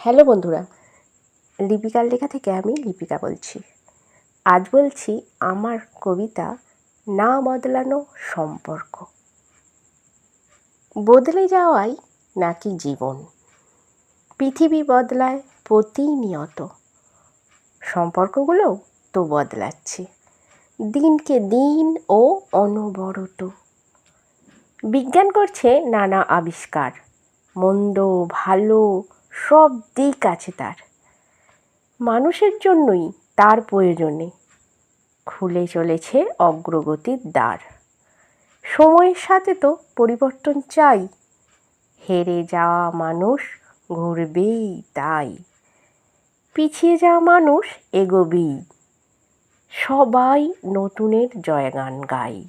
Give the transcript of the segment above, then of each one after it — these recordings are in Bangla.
হ্যালো বন্ধুরা, লিপিকার লেখা থেকে আমি লিপিকা বলছি। আজ বলছি আমার কবিতা না বদলানো সম্পর্ক। বদলে যাওয়াই নাকি জীবন? পৃথিবী বদলায় প্রতিনিয়ত। সম্পর্কগুলোও তো বদলাচ্ছে। দিনকে দিন ও অনবরত। বিজ্ঞান করছে নানা আবিষ্কার। মন্দ, ভালো সব দিক আছে তার। মানুষের জন্যই তার প্রয়োজনে খুলে চলেছে অগ্রগতির দ্বার। সময়ের সাথে তো পরিবর্তন চাই। হেরে যাওয়া মানুষ ঘুরবেই তাই। পিছিয়ে যাওয়া মানুষ এগোবেই। সবাই নতুনের জয়গান গাই।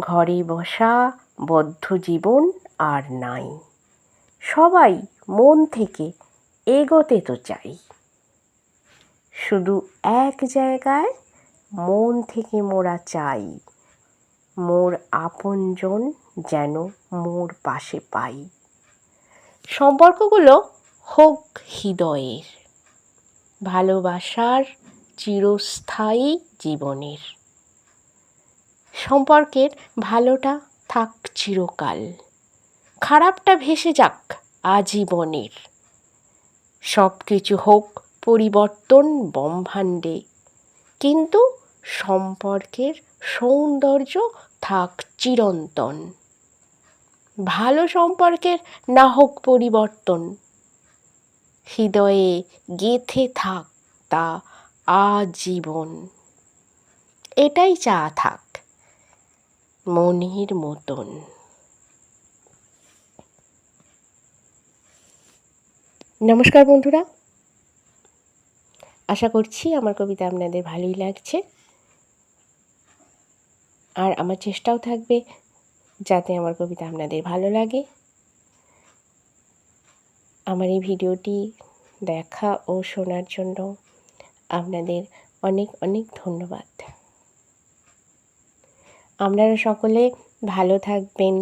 ঘরে বসা বদ্ধ জীবন আর নাই। সবাই মন থেকে এগোতে তো চাই। শুধু এক জায়গায় মন থেকে মোরা চাই, মোর আপনজন যেন মোর পাশে পাই। সম্পর্কগুলো হোক হৃদয়ের, ভালোবাসার চিরস্থায়ী জীবনের। সম্পর্কের ভালোটা থাক চিরকাল। খারাপটা ভেসে যাক আজীবনের। সব কিছু হোক পরিবর্তন ব্রহ্মাণ্ডে, কিন্তু সম্পর্কের সৌন্দর্য থাক চিরন্তন। ভালো সম্পর্কের না হোক পরিবর্তন, হৃদয়ে গেথে থাক তা আজীবন। এটাই চা থাক, মনের মতন। নমস্কার বন্ধুরা। আশা করছি আমার কবিতা আপনাদের ভালোই লাগছে। আর আমার চেষ্টাও থাকবে যাতে আমার কবিতা আপনাদের ভালো লাগে। আমার এই ভিডিওটি দেখা ও শোনার জন্য আপনাদের অনেক অনেক ধন্যবাদ। আপনারা সকলে ভালো থাকবেন,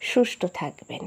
সুস্থ থাকবেন।